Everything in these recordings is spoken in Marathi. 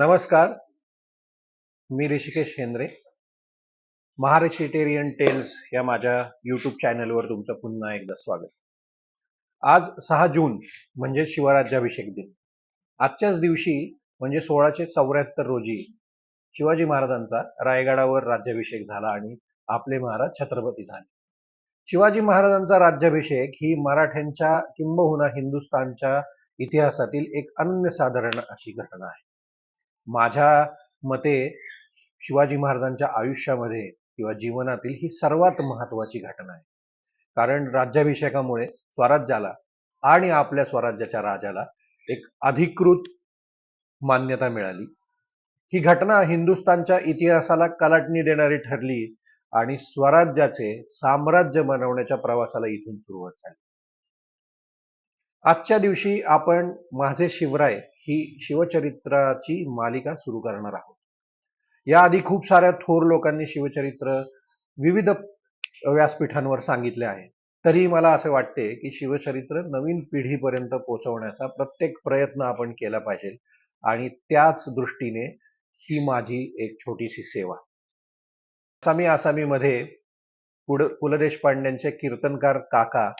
नमस्कार. मी ऋषिकेश शेंद्रे महारेशिटेरियन टेल्स या माझ्या यूट्यूब चॅनलवर तुमचं पुन्हा एकदा स्वागत. आज सहा जून म्हणजे शिवराज्याभिषेक दिन. आजच्याच दिवशी म्हणजे सोळाशे चौऱ्याहत्तर रोजी शिवाजी महाराजांचा रायगडावर राज्याभिषेक झाला आणि आपले महाराज छत्रपती झाले. शिवाजी महाराजांचा राज्याभिषेक ही मराठ्यांच्या किंबहुना हिंदुस्थानच्या इतिहासातील एक अनन्यसाधारण अशी घटना आहे. माझ्या मते शिवाजी महाराजांच्या आयुष्यामध्ये किंवा जीवनातील ही सर्वात महत्वाची घटना आहे. कारण राज्याभिषेकामुळे स्वराज्याला आणि आपल्या स्वराज्याच्या राजाला एक अधिकृत मान्यता मिळाली. ही घटना हिंदुस्थानच्या इतिहासाला कलाटणी देणारी ठरली आणि स्वराज्याचे साम्राज्य बनवण्याच्या प्रवासाला इथून सुरुवात झाली. आजच्या दिवशी आपण माझे शिवराय ही शिवचरित्राची मालिका सुरू करणार आहोत. याआधी खूप साऱ्या थोर लोकांनी शिवचरित्र विविध व्यासपीठांवर सांगितले आहे. तरी मला असे वाटते की शिवचरित्र नवीन पिढीपर्यंत पोहोचवण्याचा प्रत्येक प्रयत्न आपण केला पाहिजे आणि त्याच दृष्टीने ही माझी एक छोटीशी सेवा. आसामी आसामीमध्ये पुढ पु ल देशपांड्यांचे कीर्तनकार काका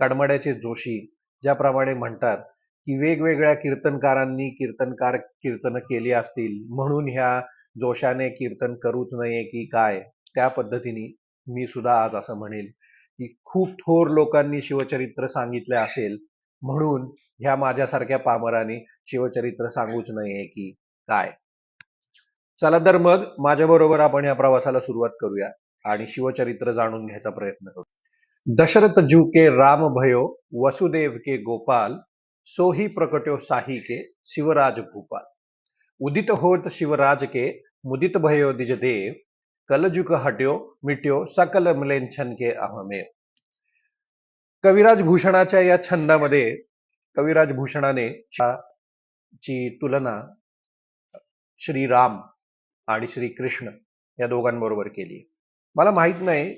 कडमड्याचे जोशी ज्याप्रमाणे म्हणतात की वेगवेगळ्या कीर्तनकारांनी कीर्तनकार कीर्तन केली असतील म्हणून ह्या जोशाने कीर्तन करूच नये की काय? त्या पद्धतीने मी सुद्धा आज असं म्हणेल की खूप थोर लोकांनी शिवचरित्र सांगितले असेल म्हणून ह्या माझ्यासारख्या पामराने शिवचरित्र सांगूच नये की काय? चला तर मग माझ्याबरोबर आपण या प्रवासाला सुरुवात करूया आणि शिवचरित्र जाणून घ्यायचा प्रयत्न करू. दशरथ जू के राम भयो वसुदेव के गोपाल सोही प्रकट्यो साही के शिवराज भूपाल। उदित होत शिवराज के मुदित भयो दिज देव कलजुक हट्यो मिट्यो सकल मलेंछन के अहमेव। कविराज भूषणाच्या या छंदामध्ये कविराज भूषणाने ची तुलना श्रीराम आणि श्रीकृष्ण या दोघांबरोबर केली मला माहीत नाही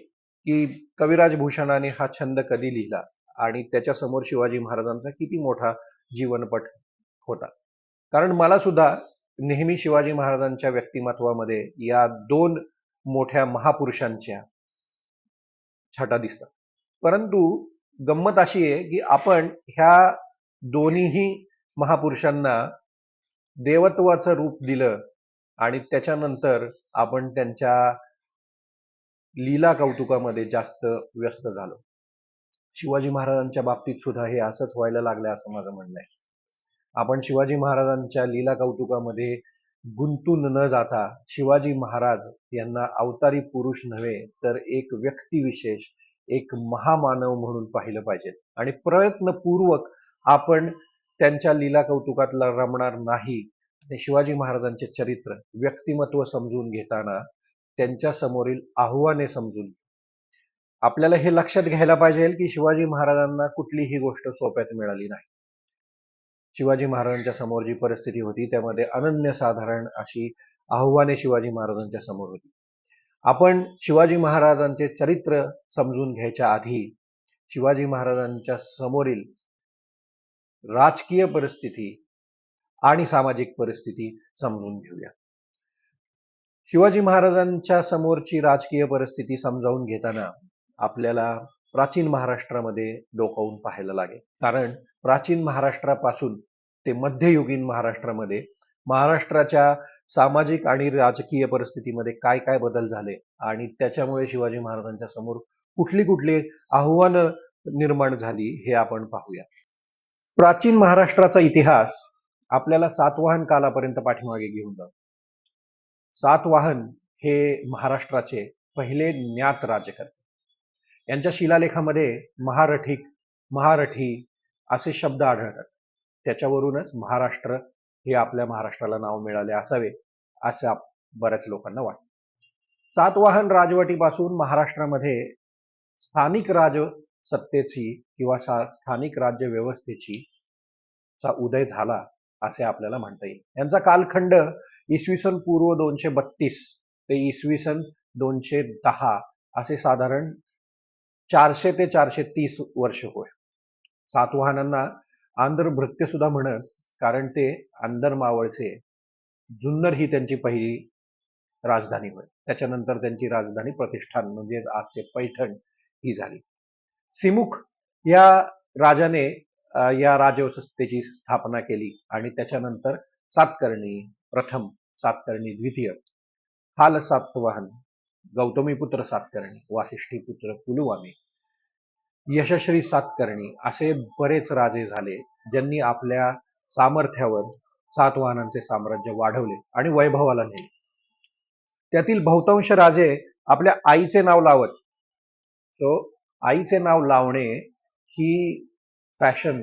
की कविराज भूषणाने हा छंद कधी लिहिला? आणि त्याच्यासमोर शिवाजी महाराजांचा किती मोठा जीवनपट होता? कारण मला सुद्धा नेहमी शिवाजी महाराजांच्या व्यक्तिमत्वामध्ये या दोन मोठ्या महापुरुषांच्या छटा दिसतात. परंतु गंमत अशी आहे की आपण ह्या दोन्हीही महापुरुषांना देवत्वाचं रूप दिलं आणि त्याच्यानंतर आपण त्यांच्या लीला कौतुकामध्ये जास्त व्यस्त झालो. शिवाजी महाराजांच्या बाबतीत सुद्धा हे असंच व्हायला लागलं असं माझं म्हणणं आहे. आपण शिवाजी महाराजांच्या लीला कौतुकामध्ये गुंतून न जाता शिवाजी महाराज यांना अवतारी पुरुष नव्हे तर एक व्यक्तिविशेष एक महामानव म्हणून पाहिलं पाहिजे. आणि प्रयत्नपूर्वक आपण त्यांच्या लीला कौतुकातला रमणार नाही. शिवाजी महाराजांचे चरित्र व्यक्तिमत्व समजून घेताना त्यांच्या समोरील आव्हाने समजून आपल्याला हे लक्षात घ्यायला पाहिजे की शिवाजी महाराजांना कुठलीही गोष्ट सोप्यात मिळाली नाही. शिवाजी महाराजांच्या समोर जी परिस्थिती होती त्यामध्ये अनन्यसाधारण अशी आव्हाने शिवाजी महाराजांच्या समोर होती. आपण शिवाजी महाराजांचे चरित्र समजून घ्यायच्या आधी शिवाजी महाराजांच्या समोरील राजकीय परिस्थिती आणि सामाजिक परिस्थिती समजून घेऊया. शिवाजी महाराजांच्या समोरची राजकीय परिस्थिती समजावून घेताना आपल्याला प्राचीन महाराष्ट्रामध्ये डोकावून पाहायला लागेल. कारण प्राचीन महाराष्ट्रापासून ते मध्ययुगीन महाराष्ट्रामध्ये महाराष्ट्राच्या सामाजिक आणि राजकीय परिस्थितीमध्ये काय काय बदल झाले आणि त्याच्यामुळे शिवाजी महाराजांच्या समोर कुठली कुठली आव्हानं निर्माण झाली हे आपण पाहूया. प्राचीन महाराष्ट्राचा इतिहास आपल्याला सातवाहन कालापर्यंत पाठीमागे घेऊन जातो. सातवाहन हे महाराष्ट्राचे पहिले ज्ञात राज्यकर्ते. यांच्या शिलालेखामध्ये महारठिक महारठी असे शब्द आढळतात. त्याच्यावरूनच महाराष्ट्र हे आपल्या महाराष्ट्राला नाव मिळाले असावे असं बऱ्याच लोकांना वाटतं. सातवाहन राजवटीपासून महाराष्ट्रामध्ये स्थानिक राज सत्तेची किंवा स्थानिक राज्य व्यवस्थेची चा उदय झाला असे आपल्याला म्हणता येईल. यांचा कालखंड इसवी सन पूर्व दोनशे बत्तीस ते इसवी सन दोनशे दहा असे साधारण चारशे ते चारशे तीस वर्ष होय. सातवाहनांना आंध्र भृत्य सुद्धा म्हणत कारण ते आंदर मावळचे जुन्नर ही त्यांची पहिली राजधानी होय. त्याच्यानंतर त्यांची राजधानी प्रतिष्ठान म्हणजे आजचे पैठण ही झाली. सिमुख या राजाने या राजवसत्तेची स्थापना केली आणि त्याच्यानंतर सातकर्णी प्रथम सातकर्णी द्वितीय हाल सातवाहन गौतमीपुत्र सातकर्णी वासिष्ठीपुत्र पुलुवामे यशश्री सातकर्णी असे बरेच राजे झाले ज्यांनी आपल्या सामर्थ्यावर सातवाहनांचे साम्राज्य वाढवले आणि वैभवाला नेले. त्यातील बहुतांश राजे आपल्या आईचे नाव लावत. सो आईचे नाव लावणे ही फॅशन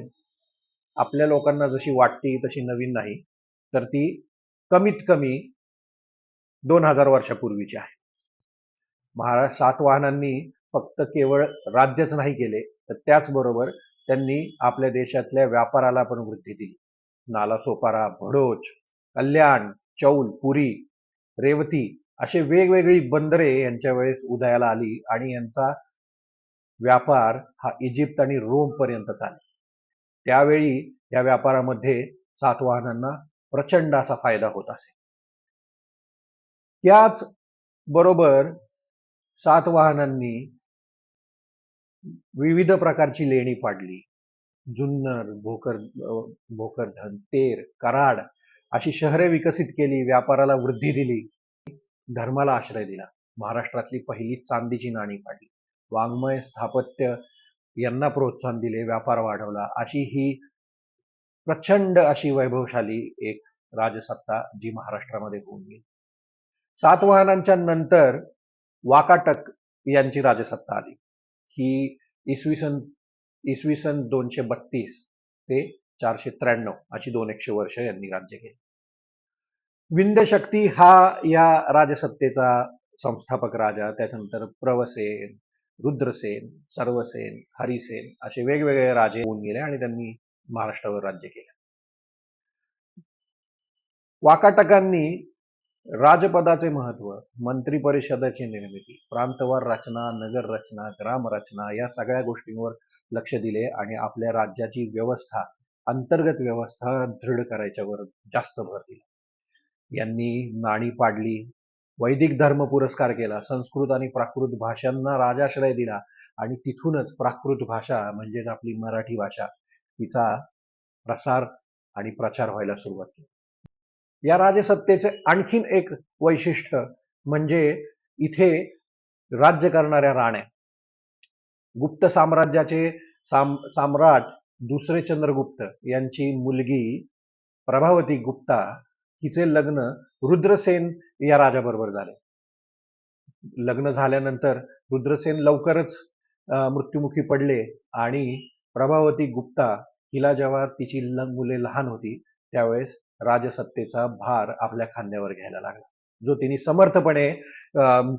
आपल्या लोकांना जशी वाटती तशी नवीन नाही तर ती कमीत कमी दोन हजार वर्षापूर्वीची आहे. महाराज सातवाहनांनी फक्त केवळ राज्यच नाही केले तर त्याचबरोबर त्यांनी आपल्या देशातल्या व्यापाराला पण वृद्धी दिली. नालासोपारा भडोच कल्याण चौल पुरी रेवती असे वेगवेगळी बंदरे यांच्या वेळेस उदयाला आली आणि यांचा व्यापार हा इजिप्त आणि रोम पर्यंत त्यावेळी या व्यापारामध्ये सातवाहनांना प्रचंड असा फायदा होत असे. त्याच बरोबर सातवाहनांनी विविध प्रकारची लेणी पाडली. जुन्नर भोकर भोकरधन तेर कराड अशी शहरे विकसित केली व्यापाराला वृद्धी दिली धर्माला आश्रय दिला. महाराष्ट्रातली पहिली चांदीची नाणी पाडली. वाङ्मय स्थापत्य यांना प्रोत्साहन दिले व्यापार वाढवला अशी ही प्रचंड अशी वैभवशाली एक राजसत्ता जी महाराष्ट्रामध्ये होऊन गेली. सातवाहनांच्या नंतर वाकाटक यांची राजसत्ता आली. ही इसवी सन इसवी सन दोनशे बत्तीस ते चारशे त्र्याण्णव अशी दोन एकशे वर्ष यांनी राज्य केले. विंध्यशक्ती हा या राजसत्तेचा संस्थापक राजा त्याच्यानंतर प्रवसेन रुद्रसेन सर्वसेन हरिसेन असे वेगवेगळे राजे होऊन गेले आणि त्यांनी महाराष्ट्रावर राज्य केले. वाकाटकांनी राजपदाचे महत्त्व मंत्री परिषदाची निर्मिती प्रांतवार रचना नगर रचना ग्राम रचना या सगळ्या गोष्टींवर लक्ष दिले आणि आपल्या राज्याची व्यवस्था अंतर्गत व्यवस्था दृढ करायच्यावर जास्त भर दिला. यांनी नाणी पाडली वैदिक धर्म पुरस्कार केला संस्कृत आणि प्राकृत भाषांना राजाश्रय दिला आणि तिथूनच प्राकृत भाषा म्हणजेच आपली मराठी भाषा तिचा प्रसार आणि प्रचार व्हायला सुरुवात केली. या राजसत्तेचे आणखीन एक वैशिष्ट्य म्हणजे इथे राज्य करणाऱ्या राण्या. गुप्त साम्राज्याचे साम सम्राट दुसरे चंद्रगुप्त यांची मुलगी प्रभावती गुप्ता हिचे लग्न रुद्रसेन या राजाबरोबर झाले. लग्न झाल्यानंतर रुद्रसेन लवकरच मृत्युमुखी पडले आणि प्रभावती गुप्ता हिला जेव्हा तिची मुले लहान होती त्यावेळेस राजसत्तेचा भार आपल्या खांद्यावर घ्यायला लागला. जो तिने समर्थपणे अं,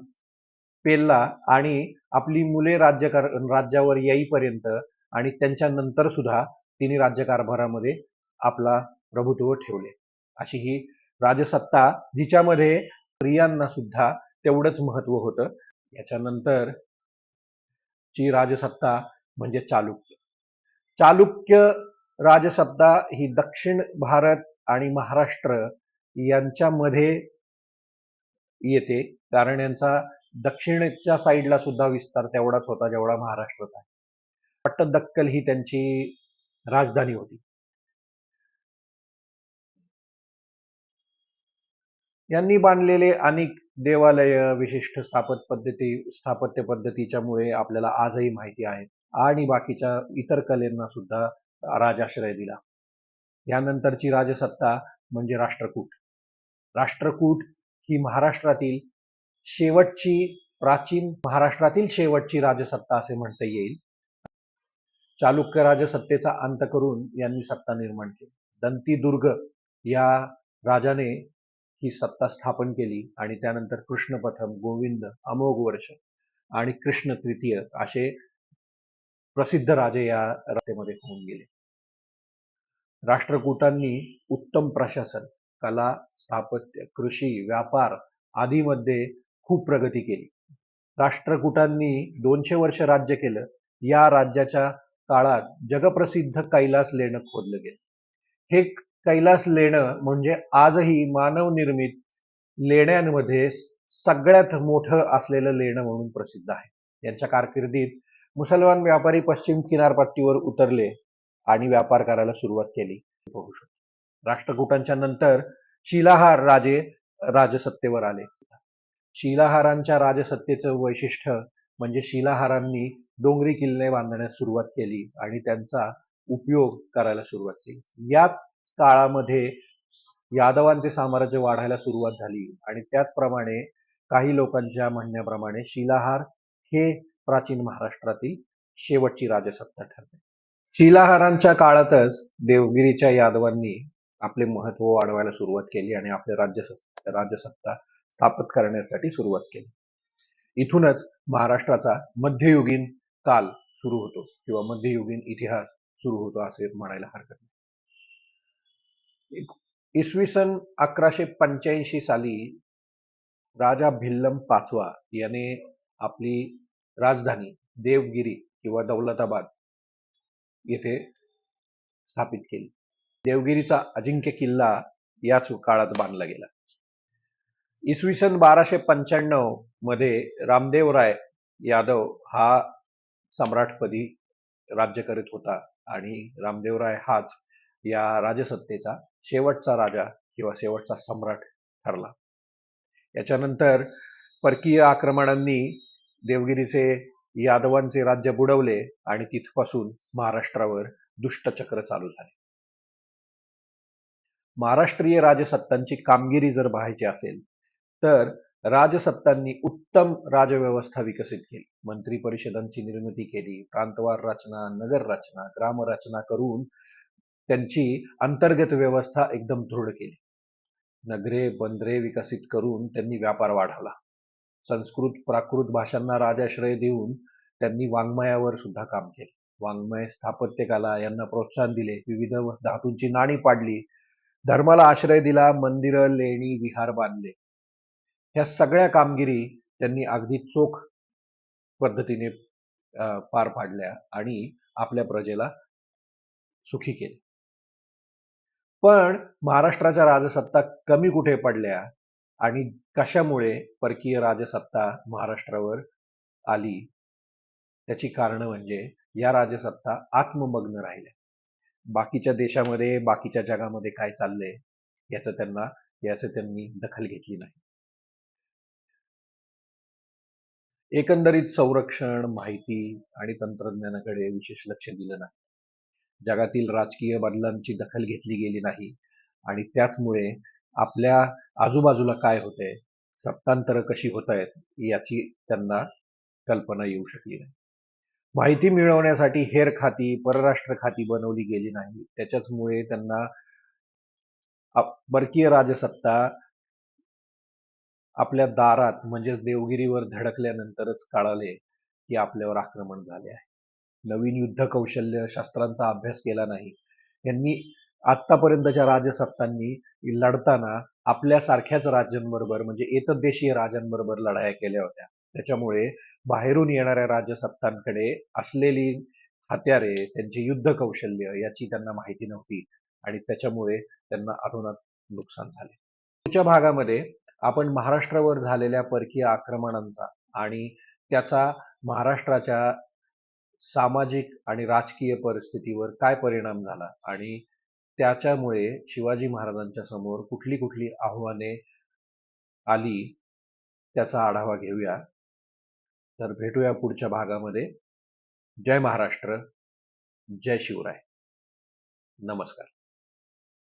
पेलला आणि आपली मुले राज्यकार राज्यावर येईपर्यंत आणि त्यांच्यानंतर सुद्धा तिने राज्यकारभारामध्ये आपला प्रभुत्व ठेवले. अशी ही राजसत्ता जिच्यामध्ये स्त्रियांना सुद्धा तेवढंच महत्त्व होतं. याच्यानंतर ची राजसत्ता म्हणजे चालुक्य. चालुक्य राजसत्ता ही दक्षिण भारत आणि महाराष्ट्र यांच्यामध्ये येते. कारण यांचा दक्षिणेच्या साईडला सुद्धा विस्तार तेवढाच होता जेवढा महाराष्ट्रात आहे. पट्टदक्कल ही त्यांची राजधानी होती. यांनी बांधलेले अनेक देवालय विशिष्ट स्थापत पद्धती स्थापत्य पद्धतीच्यामुळे आपल्याला आजही माहिती आहे आणि बाकीच्या इतर कलेंना सुद्धा राजाश्रय दिला. यानंतरची राजसत्ता म्हणजे राष्ट्रकूट. राष्ट्रकूट ही महाराष्ट्रातील शेवटची प्राचीन महाराष्ट्रातील शेवटची राजसत्ता असे म्हणता येईल. चालुक्य राजसत्तेचा अंत करून यांनी सत्ता निर्माण केली. दंती दुर्ग या राजाने ही सत्ता स्थापन केली आणि त्यानंतर कृष्णप्रथम गोविंद अमोघ वर्ष आणि कृष्ण तृतीय असे प्रसिद्ध राजे या रस्त्यामध्ये होऊन गेले. राष्ट्रकूटांनी उत्तम प्रशासन कला स्थापत्य कृषी व्यापार आदीमध्ये खूप प्रगती केली. राष्ट्रकूटांनी दोनशे वर्ष राज्य केलं. या राज्याच्या काळात जगप्रसिद्ध कैलास लेणं खोदलं गेलं. हे कैलास लेणं म्हणजे आजही मानवनिर्मित लेण्यांमध्ये सगळ्यात मोठं असलेलं लेणं म्हणून प्रसिद्ध आहे. यांच्या कारकिर्दीत मुसलमान व्यापारी पश्चिम किनारपट्टीवर उतरले आणि व्यापार करायला सुरुवात केली. पाहू शकतो. राष्ट्रकूटांच्या नंतर शिलाहार राजे राजसत्तेवर आले. शिलाहारांच्या राजसत्तेचं वैशिष्ट्य म्हणजे शिलाहारांनी डोंगरी किल्ले बांधण्यास सुरुवात केली आणि त्यांचा उपयोग करायला सुरुवात केली. यात काळामध्ये यादवांचे साम्राज्य वाढायला सुरुवात झाली. आणि त्याचप्रमाणे काही लोकांच्या म्हणण्याप्रमाणे शिलाहार हे प्राचीन महाराष्ट्रातील शेवटची राजसत्ता ठरते शिलाहारांच्या काळातच देवगिरीच्या यादवांनी आपले महत्त्व वाढवायला सुरुवात केली आणि आपले राज्य राजसत्ता स्थापित करण्यासाठी सुरुवात केली. इथूनच महाराष्ट्राचा मध्ययुगीन काल सुरू होतो किंवा मध्ययुगीन इतिहास सुरू होतो असे म्हणायला हरकत नाही. इसवी सन अकराशे पंच्याऐंशी साली राजा भिल्लम पाचवा याने आपली राजधानी देवगिरी किंवा दौलताबाद येथे स्थापित केली. देवगिरीचा अजिंक्य किल्ला याच काळात बांधला गेला. इसवी सन बाराशे पंच्याण्णवमध्ये रामदेवराय यादव हा सम्राटपदी राज्य करीत होता आणि रामदेवराय हाच या राजसत्तेचा शेवटचा राजा किंवा शेवटचा सम्राट ठरला. याच्यानंतर परकीय आक्रमणांनी देवगिरीचे यादवांचे राज्य बुडवले आणि तिथपासून महाराष्ट्रावर दुष्टचक्र चालू झाले. महाराष्ट्रीय राजसत्तांची कामगिरी जर पाहायची असेल तर राजसत्तांनी उत्तम राजव्यवस्था विकसित केली. मंत्री परिषदांची निर्मिती केली प्रांतवार रचना नगर रचना ग्रामरचना करून त्यांची अंतर्गत व्यवस्था एकदम दृढ केली. नगरे बंदरे विकसित करून त्यांनी व्यापार वाढवला. संस्कृत प्राकृत भाषांना राजाश्रय देऊन त्यांनी वाङ्मयावर सुद्धा काम केले. वाङ्मय स्थापत्यकला यांना प्रोत्साहन दिले. विविध धातूंची नाणी पाडली. धर्माला आश्रय दिला. मंदिरं लेणी विहार बांधले. ह्या सगळ्या कामगिरी त्यांनी अगदी चोख पद्धतीने पार पाडल्या आणि आपल्या प्रजेला सुखी केले. पण महाराष्ट्राच्या राजसत्ता कमी कुठे पडल्या आणि कशामुळे परकीय राजसत्ता महाराष्ट्रावर आली? त्याची कारण म्हणजे या राजसत्ता आत्ममग्न राहिल्या. बाकीच्या देशामध्ये बाकीच्या जगामध्ये काय चाललंय याचं त्यांना याचं त्यांनी दखल घेतली नाही. एकंदरीत संरक्षण माहिती आणि तंत्रज्ञानाकडे विशेष लक्ष दिलं नाही. जगातील राजकीय बदलांची दखल घेतली गेली नाही. आणि त्याचमुळे आपल्या आजूबाजूला काय होतंय सत्तांतर कशी होत आहेत याची त्यांना कल्पना येऊ शकली नाही. माहिती मिळवण्यासाठी हेर खाती परराष्ट्र खाती बनवली गेली नाही. त्याच्याचमुळे त्यांना परकीय राजसत्ता आपल्या दारात म्हणजेच देवगिरीवर धडकल्यानंतरच कळाले की आपल्यावर आक्रमण झाले आहे. नवीन युद्ध कौशल्य शास्त्रांचा अभ्यास केला नाही. यांनी आतापर्यंतच्या राजसत्तांनी लढताना आपल्या सारख्याच राज्यांबरोबर म्हणजे एतद्देशीय राजांबरोबर लढाया केल्या होत्या. त्याच्यामुळे बाहेरून येणाऱ्या राजसत्तांकडे असलेली हत्यारे त्यांचे युद्ध कौशल्य याची त्यांना माहिती नव्हती आणि त्याच्यामुळे त्यांना अधोनात नुकसान झाले. पुढच्या भागामध्ये आपण महाराष्ट्रावर झालेल्या परकीय आक्रमणांचा आणि त्याचा महाराष्ट्राच्या सामाजिक आणि राजकीय परिस्थितीवर काय परिणाम झाला? आणि त्याच्यामुळे शिवाजी महाराजांच्या समोर कुठली कुठली आव्हाने आली? त्याचा आढावा घेऊया. तर भेटूया पुढच्या भागामध्ये. जय महाराष्ट्र. जय शिवराय. नमस्कार.